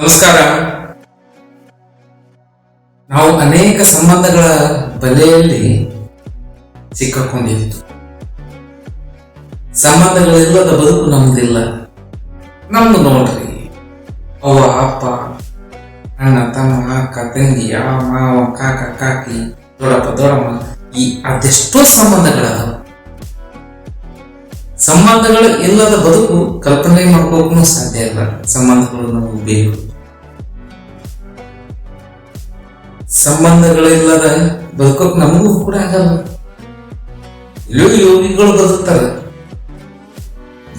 ನಮಸ್ಕಾರ. ನಾವು ಅನೇಕ ಸಂಬಂಧಗಳ ಬಲೆಯಲ್ಲಿ ಸಿಕ್ಕಾಕೊಂಡಿತ್ತು ಸಂಬಂಧಗಳಿಲ್ಲದ ಬದುಕು ನಮ್ದಿಲ್ಲ. ನಮ್ದು ನೋಡ್ರಿ. ಅವ್ವ, ಅಪ್ಪ, ಅಣ್ಣ, ತಮ್ಮ, ಅಕ್ಕ, ತಂಗಿ ಯಾವ ಮಾವ, ಕಾಕ, ಕಾಕಿ, ದೊಡ್ಡಪ್ಪ, ದೊಡ್ಡಮ್ಮ, ಈ ಅದೆಷ್ಟೋ ಸಂಬಂಧಗಳದಾವ. ಸಂಬಂಧಗಳು ಇಲ್ಲದ ಬದುಕು ಕಲ್ಪನೆ ಮಾಡ್ಕೋಕು ಸಾಧ್ಯ ಇಲ್ಲ. ಸಂಬಂಧಗಳು ನಮಗೆ ಬೇಕು ಸಂಬಂಧಗಳಿಲ್ಲದ ಬದುಕೋಕ್ ನಮಗೂ ಕೂಡ ಆಗಲ್ಲ. ಇಲ್ಲೂ ಯೋಗಿಗಳು ಬದುಕ್ತಾರೆ.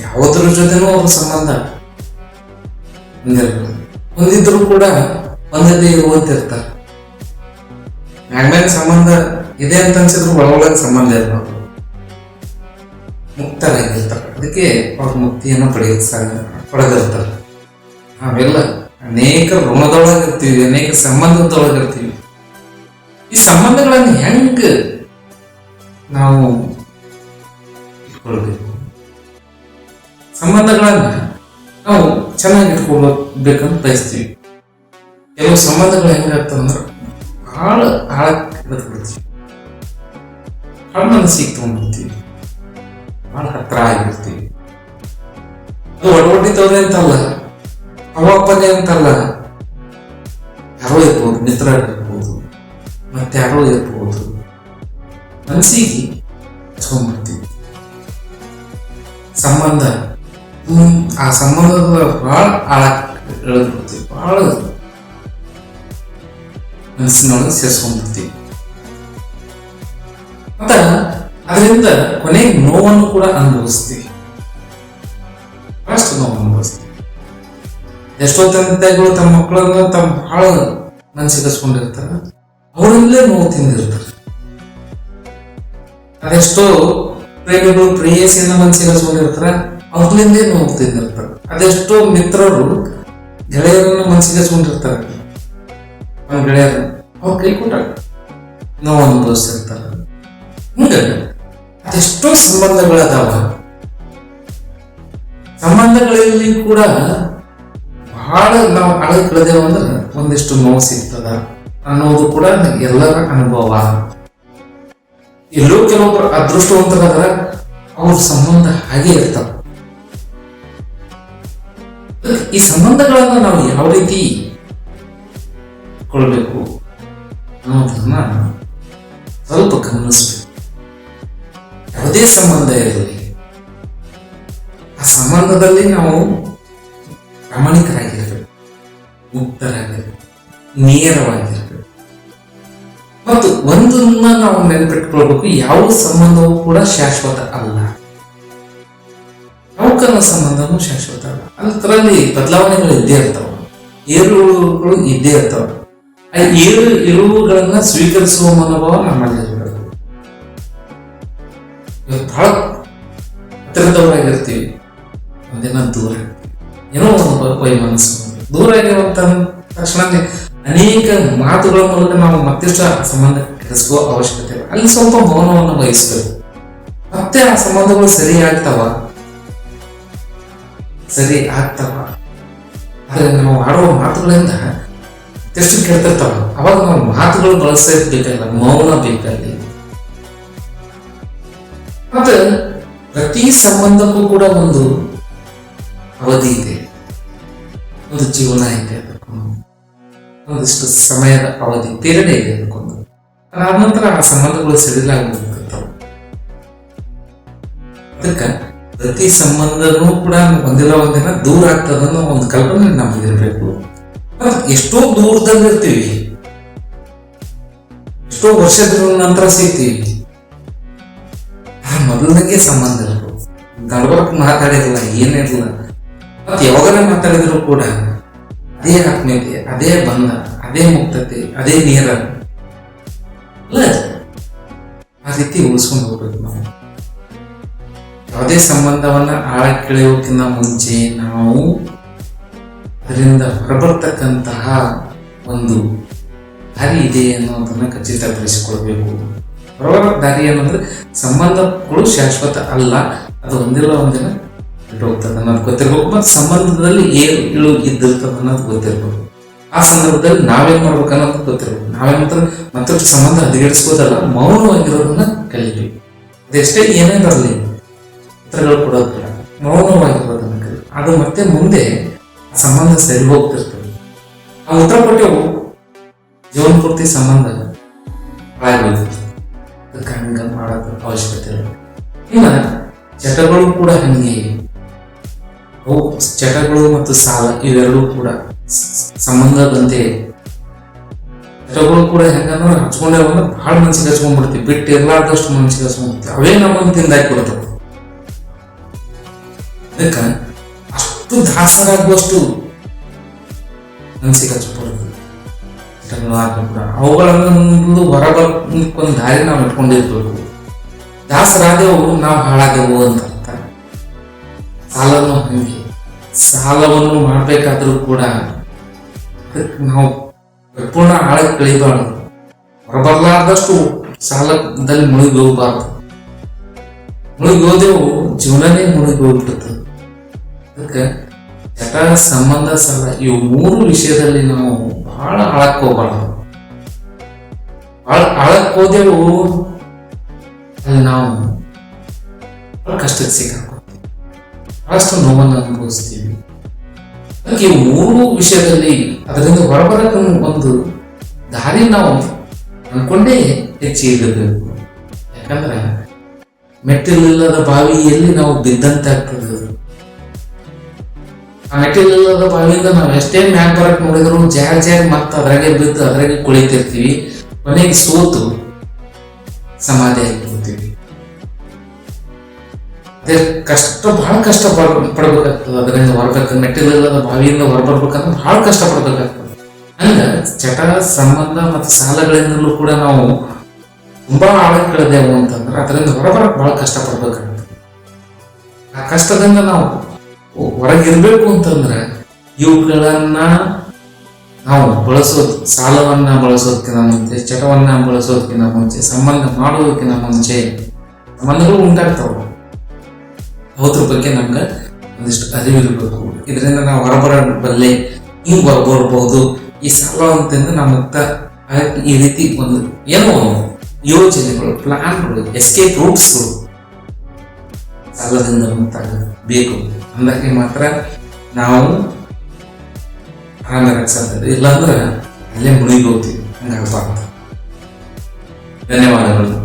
ಯಾವುದ್ರ ಜೊತೆನೂ ಅವ್ರ ಸಂಬಂಧ ಹೊಂದಿದ್ರು ಕೂಡ ಒಂದೇ ಓದ್ತಿರ್ತಾರೆ. ಮ್ಯಾಗ್ಮ್ಯಾಗ ಸಂಬಂಧ ಇದೆ ಅಂತ ಅನ್ಸಿದ್ರು ಒಳಗೊಳಗೆ ಸಂಬಂಧ ಇರ್ಬೋದು ಮುಕ್ತರಾಗಿರ್ತಾರೆ ಅದಕ್ಕೆ ಅವ್ರ ಮುಕ್ತಿಯನ್ನು ಪಡೆಯೋದು ಪಡೆದಿರ್ತಾರೆ. ನಾವೆಲ್ಲ ಅನೇಕ ಋಣದೊಳಗಿರ್ತೀವಿ, ಅನೇಕ ಸಂಬಂಧದೊಳಗಿರ್ತೀವಿ. ಈ ಸಂಬಂಧಗಳನ್ನು ಹೆಂಗ ನಾವು ಇಟ್ಕೊಳ್ಬೇಕು? ಸಂಬಂಧಗಳನ್ನ ನಾವು ಚೆನ್ನಾಗಿ ಇಟ್ಕೊಳ್ಬೇಕಂತ ಬಯಸ್ತೀವಿ. ಕೆಲವು ಸಂಬಂಧಗಳು ಹೆಂಗಾಗ್ತಂದ್ರೆ ಭಾಳ ಆಳಕ್ಕೆ ಬಿಡ್ತೀವಿ ಮನಸ್ಸಿಗೆ ತಗೊಂಡ್ಬಿಡ್ತೀವಿ. ಭಾಳ ಹತ್ರ ಆಗಿರ್ತೀವಿ ಅದು ಒಡವಟ್ಟಿದವ್ರೆ ಅಂತಲ್ಲ ಅವಪ್ಪನೇ ಅಂತಲ್ಲ, ಯಾರೋ ಇರ್ಬೋದು ಮಿತ್ರ ಇರ್ಬೋದು ಯಾರೋ ಇರ್ಬೋದು ಮನಸ್ಸಿಗೆ ಹಚ್ಕೊಂಡ್ಬಿಡ್ತೀವಿ ಸಂಬಂಧ ಆ ಸಂಬಂಧದ ಭಾಳ ಇಳಿದ್ಬಿಡ್ತೀವಿ ಭಾಳ ಮನಸ್ಸಿನೊಳಗೆ ಸೇರಿಸ್ಕೊಂಡ್ಬಿಡ್ತೀವಿ ಮತ್ತ ಅದರಿಂದ ಕೊನೆಗೆ ನೋವನ್ನು ಕೂಡ ಅನುಭವಿಸ್ತೀವಿ ಅಷ್ಟು ನೋವು ಅನುಭವಿಸ್ತೀವಿ ಎಷ್ಟೋ ತಂದೆ ತಾಯಿಗಳು ತಮ್ಮ ಮಕ್ಕಳನ್ನ ತಮ್ಮ ಬಹಳ ಮನಸ್ಸಿಗೆ ಅವರಿಂದಲೇ ನೋವು ತಿಂದಿರ್ತಾರೆ ಅದೆಷ್ಟೋ ಪ್ರೇಮಿಗಳು, ಪ್ರೇಯಸಿಯನ್ನ ಮನಸ್ಸಿಗೆ ಹಚ್ಕೊಂಡಿರ್ತಾರೆ ಅವ್ರಲಿಂದೇ ನೋವು ತಿಂದಿರ್ತಾರೆ. ಅದೆಷ್ಟೋ ಮಿತ್ರರು ಗೆಳೆಯರನ್ನ ಮನಸ್ಸಿಗೆ ಹಚ್ಕೊಂಡಿರ್ತಾರೆ ಅವ್ರ ಗೆಳೆಯರು, ಅವ್ರು ಕೈ ಕೊಟ್ಟಾಗ ನೋವು ಅನುಭವಿಸಿರ್ತಾರೆ ಹಿಂಗ ಅದೆಷ್ಟೋ ಸಂಬಂಧಗಳದಾವ. ಸಂಬಂಧಗಳಲ್ಲಿ ಕೂಡ ಬಹಳ ನಾವು ಹಳೆ ಕಳೆದೇವು ಅಂದ್ರೆ ಒಂದಿಷ್ಟು ನೋವು ಸಿಗ್ತದ. ಅನ್ನೋದು ಕೂಡ ಎಲ್ಲರ ಅನುಭವ. ಎಲ್ಲೋ ಕೆಲವೊಬ್ರು ಅದೃಷ್ಟವಂತರಾದ್ರೆ ಅವ್ರ ಸಂಬಂಧ ಹಾಗೆ ಇರ್ತಾವ. ಈ ಸಂಬಂಧಗಳನ್ನ ನಾವು ಯಾವ ರೀತಿ ಕೊಳ್ಬೇಕು ಅನ್ನೋದನ್ನ ಸ್ವಲ್ಪ ಗಮನಿಸ್ಬೇಕು. ಯಾವುದೇ ಸಂಬಂಧ ಇರಲಿ. ಆ ಸಂಬಂಧದಲ್ಲಿ ನಾವು ಪ್ರಾಮಾಣಿಕರಾಗಿರ್ಬೇಕು. ಮುಕ್ತರಾಗಿರ್ಬೇಕು. ನೇರವಾಗಿರ್ಬೇಕು. ಮತ್ತು ಒಂದನ್ನ ನಾವು ನೆನಪಿಟ್ಕೊಳ್ಬೇಕು. ಯಾವ ಸಂಬಂಧವೂ ಕೂಡ ಶಾಶ್ವತ ಅಲ್ಲ. ನೌಕರನ ಸಂಬಂಧವೂ ಶಾಶ್ವತ ಅಲ್ಲ. ಅದರಲ್ಲಿ ಬದಲಾವಣೆಗಳು ಇದ್ದೇ ಇರ್ತಾವ. ಏರುಗಳು ಇದ್ದೇ ಇರ್ತಾವ. ಆ ಏರು ಇರುವುಗಳನ್ನ ಸ್ವೀಕರಿಸುವ ಮನೋಭಾವ ನಮ್ಮಲ್ಲಿ ಬಹಳ ಹತ್ತಿರದವರಾಗಿರ್ತೀವಿ ಒಂದಿನ ದೂರ. ಏನೋ ಒಂದು ವೈಮನಸ್ಸು. ದೂರ ಆಗಿರುವಂತ ತಕ್ಷಣ ಅನೇಕ ಮಾತುಗಳ ಮೂಲಕ ನಾವು ಮತ್ತಿಷ್ಟು ಸಂಬಂಧ ಕೆಡಿಸುವ ಅವಶ್ಯಕತೆ ಇಲ್ಲ. ಅಲ್ಲಿ ಸ್ವಲ್ಪ ಮೌನವನ್ನು ವಹಿಸಬೇಕು. ಮತ್ತೆ ಆ ಸಂಬಂಧಗಳು ಸರಿ ಆಗ್ತಾವ? ಸರಿ ಆಗ್ತಾವ? ಆದ್ರೆ ನಾವು ಆಡುವ ಮಾತುಗಳಿಂದ ಎಷ್ಟು ಕೆಡ್ತಿರ್ತಾವ. ಅವಾಗ ನಾವು ಮಾತುಗಳು ಬಳಸಬೇಕಲ್ಲ ಬೇಕಲ್ಲ, ಮೌನ ಬೇಕಲ್ಲಿ. ಮತ್ತೆ ಪ್ರತಿ ಸಂಬಂಧಕ್ಕೂ ಕೂಡ ಒಂದು ಅವಧಿ ಇದೆ. ಒಂದು ಜೀವನ ಇದೆ ಒಂದಿಷ್ಟು ಸಮಯದ ಅವಧಿ ಪೀರಿಯಡ್ ಇದೆ ಅಂದ್ಕೊಂಡು ಅದಾದ ನಂತರ ಆ ಸಂಬಂಧಗಳು ಸಡಿಲಾಗ್ಬಿಡ್ತಾವ ಅದಕ್ಕೆ ಪ್ರತಿ ಸಂಬಂಧನೂ ಕೂಡ ಒಂದಿಲ್ಲ ಒಂದಿನ ದೂರ ಆಗ್ತದ ಅನ್ನೋ ಒಂದು ಕಲ್ಪನೆ ನಮ್ಗೆ ಇರಬೇಕು. ಎಷ್ಟೋ ದೂರದಲ್ಲಿರ್ತೀವಿ ಎಷ್ಟೋ ವರ್ಷದ ನಂತರ ಸಿಗ್ತೀವಿ. ಮೊದಲನಿಗೆ ಸಂಬಂಧ ಇರಬೇಕು. ನಡ್ಬರ್ಕ್ ಮಾತಾಡಿರಲ್ಲ, ಏನಿರಲ್ಲ. ಮತ್ತೆ ಯಾವಾಗಲೇ ಮಾತಾಡಿದ್ರು ಕೂಡ ಅದೇ ಆತ್ಮೀಯತೆ ಅದೇ ಬಂಧ, ಅದೇ ಮುಕ್ತತೆ, ಅದೇ ನೇರ. ಆ ರೀತಿ ಉಳಿಸ್ಕೊಂಡು ಹೋಗ್ಬೇಕು ನಾವು. ಯಾವುದೇ ಸಂಬಂಧವನ್ನ ಆಳಕ್ಕಿಳಿಯೋಕ್ಕಿಂತ ಮುಂಚೆ ನಾವು ಅದರಿಂದ ಹೊರಬರ್ತಕ್ಕಂತಹ ಒಂದು ದಾರಿ ಇದೆ ಅನ್ನೋದನ್ನು ಖಚಿತಪಡಿಸಿಕೊಳ್ಬೇಕು. ಹೊರಬರ ದಾರಿ ಏನಂದ್ರೆ ಸಂಬಂಧಗಳು ಶಾಶ್ವತ ಅಲ್ಲ. ಅದು ಒಂದಿಲ್ಲ ಒಂದಿನ ಹೋಗ್ತದೆ ಅನ್ನೋದು ಗೊತ್ತಿರ್ಬೇಕು. ಮತ್ತು ಸಂಬಂಧದಲ್ಲಿ ಏನು ಇಳು ಇದ್ದಿರ್ತದೆ ಅನ್ನೋದು ಗೊತ್ತಿರ್ಬೇಕು. ಆ ಸಂದರ್ಭದಲ್ಲಿ ನಾವೇನ್ ಮಾಡ್ಬೇಕು ಅನ್ನೋದು ಗೊತ್ತಿರ್ಬೇಕು. ನಾವೇನಂತ ಮತ್ತಷ್ಟು ಸಂಬಂಧ ಹದಗೆಡಿಸ್ಬೋದಲ್ಲ, ಮೌನವಾಗಿರೋದನ್ನ ಕಲಿಬೇಕು. ಅದೆಷ್ಟೇ ಏನೇ ಬರಲಿ, ಉತ್ತರಗಳು ಕೊಡೋದಿಲ್ಲ ಮೌನವಾಗಿರೋದನ್ನ ಕಲಿ ಅದು ಮತ್ತೆ ಮುಂದೆ ಸಂಬಂಧ ಸರಿ ಹೋಗ್ತಿರ್ತದೆ. ಆ ಉತ್ತರ ಕೊಟ್ಟೆವು ಜೀವನ ಪೂರ್ತಿ ಸಂಬಂಧ ಹಾಳಾಗೋಗ್ತದೆ ಅದಕ್ಕೆ ಹಂಗ ಮಾಡೋದು ಅವಶ್ಯಕತೆ ಇಲ್ಲ. ಇನ್ನ ಚಟಗಳು ಕೂಡ ಹಂಗೆ. ಅವು ಚಟಗಳು ಮತ್ತು ಸಾಲ ಇವೆರಡೂ ಕೂಡ ಸಂಬಂಧ ಇವೆ. ಚಟಗಳು ಕೂಡ ಹೆಂಗಂದ್ರೆ ಹಚ್ಕೊಂಡೇವಂದ್ರೆ ಭಾಳ ಮನ್ಸಿಗೆ ಹಚ್ಕೊಂಡ್ಬಿಡ್ತೀವಿ ಬಿಟ್ಟು ಎಲ್ಲಾರ್ದಷ್ಟು ಮನ್ಸಿಗೆ ಹಚ್ಕೊಂಡ್ಬಿಡ್ತೀವಿ ಅವೇ ನಮ್ಮನ್ನು ತಿಂದಾಕಿ ಬಿಡ್ತಾವೆ ಅದಕ್ಕೆ ಅಷ್ಟು ದಾಸರಾಗುವಷ್ಟು ಮನಸ್ಸಿಗೆ ಹಚ್ಕೊಡ್ತದೆ ಚಟಗಳು ಕೂಡ. ಅವುಗಳನ್ನು ಹೊರಬರ್ಕೊಂದು ದಾರಿ ನಾವು ಇಟ್ಕೊಂಡಿರ್ಬೇಕು. ದಾಸರಾದೆವು, ನಾವು ಹಾಳಾದೆವು ಅಂತ. ಸಾಲನು ಹಂಗೆ ಸಾಲವನ್ನು ಮಾಡಬೇಕಾದ್ರೂ ಕೂಡ ಅದಕ್ಕೆ ನಾವು ಪೂರ್ಣ ಆಳಕ್ಕೆ ಕಳಿಬಾರ್ದು ಹೊರಬರ್ಲಾರ್ದಷ್ಟು ಸಾಲದಲ್ಲಿ ಮುಳುಗಿ ಹೋಗಬಾರ್ದು ಮುಳುಗಿ ಹೋದೆವು ಜೀವನನೇ ಮುಳುಗಿ ಹೋಗ್ಬಿಡುತ್ತೆ ಅದಕ್ಕೆ ಚಟ ಸಂಬಂಧ ಸಾಲ ಇವು ಮೂರು ವಿಷಯದಲ್ಲಿ ನಾವು ಬಹಳ ಆಳಕ್ಕೆ ಹೋಗ್ಬಾರ್ದು. ಆಳಕ್ಕೆ ಹೋದೆವು ಅಲ್ಲಿ ನಾವು ಕಷ್ಟಕ್ಕೆ ಸಿಕ್ಕಾಕೋತೀವಿ ಬಹಳಷ್ಟು ನೋವನ್ನು ಅನುಭವಿಸ್ತೀವಿ. ಹಾಗೆ ಮೂರು ವಿಷಯದಲ್ಲಿ ಅದರಿಂದ ಹೊರಬರಕ್ಕೆ ಒಂದು ದಾರಿ ನಾವು ಅನ್ಕೊಂಡೇ ಹೆಚ್ಚಿರಬೇಕು ಯಾಕಂದ್ರೆ ಮೆಟ್ಟಿಲಿಲ್ಲದ ಬಾವಿಯಲ್ಲಿ ನಾವು ಬಿದ್ದಂತೆ ಆ ಮೆಟ್ಟಿಲಿಲ್ಲದ ಬಾವಿಯಿಂದ ನಾವು ಎಷ್ಟೇ ಮ್ಯಾಕ್ ಬರಕ್ ನೋಡಿದ್ರು ಜಾಗ ಜಾಗ ಮತ್ತೆ ಅದ್ರಾಗೆ ಬಿದ್ದು ಅದ್ರಾಗೆ ಕುಳಿತಿರ್ತೀವಿ. ಕೊನೆಗೆ ಸೋತು ಸಮಾಧಿ ಆಗಿರ್ತೀವಿ ಅದೇ ಕಷ್ಟ ಬಹಳ ಕಷ್ಟ ಪಡ್- ಪಡ್ಬೇಕಾಗ್ತದೆ. ಅದರಿಂದ ಹೊರಬೇಕು ಮೆಟ್ಟಿಲಿಲ್ಲದ ಬಾವಿಯಿಂದ ಹೊರಬರ್ಬೇಕಂದ್ರೆ ಬಹಳ ಕಷ್ಟ ಪಡ್ಬೇಕಾಗ್ತದೆ. ಹಂಗ ಚಟ ಸಂಬಂಧ ಮತ್ತು ಸಾಲಗಳಿಂದಲೂ ಕೂಡ ನಾವು ತುಂಬಾ ಆಳಕ್ಕೆ ಕಳೆದೇವು ಅಂತಂದ್ರೆ ಅದರಿಂದ ಹೊರಬರಕ್ಕೆ ಬಹಳ ಕಷ್ಟ ಪಡ್ಬೇಕಾಗ್ತದೆ. ಆ ಕಷ್ಟದಿಂದ ನಾವು ಹೊರಗಿರ್ಬೇಕು ಅಂತಂದ್ರೆ ಇವುಗಳನ್ನ ನಾವು ಬಳಸೋದು, ಸಾಲವನ್ನ ಬಳಸೋದಕ್ಕಿಂತ ಮುಂಚೆ ಚಟವನ್ನ ಬಳಸೋದಕ್ಕಿಂತ ಮುಂಚೆ, ಸಂಬಂಧ ಮಾಡೋದಕ್ಕಿಂತ ಮುಂಚೆ, ಸಂಬಂಧಗಳು ಉಂಟಾಗ್ತಾವ. ಅದ್ರ ಬಗ್ಗೆ ನಮ್ಗೆ ಒಂದಿಷ್ಟು ಅರಿವಿರಬೇಕು ಇದರಿಂದ ನಾವು ಹೊರಬರ ಬಲ್ಲೆ ಹಿಂಗ್ ಹೊರಬರ್ಬೋದು ಈ ಸಾಲ ಅಂತಂದ್ರೆ ನಮ್ಮ ಈ ರೀತಿ ಒಂದು ಏನೋ ಯೋಜನೆಗಳು, ಪ್ಲಾನ್ಗಳು ಎಸ್ಕೇಪ್ ರೂಟ್ಸ್ಗಳು ಸಾಲದಿಂದ ಬೇಕು ಅಂದಾಗೆ ಮಾತ್ರ ನಾವು ಆರಾಮಾಗಿ ಸಾಧ್ಯ ಇಲ್ಲಾಂದ್ರೆ ಅಲ್ಲೇ ಮುಳುಗಿ ಹೋಗ್ತೀವಿ. ಹಂಗಾಗಬಾರ್ದು. ಧನ್ಯವಾದಗಳು.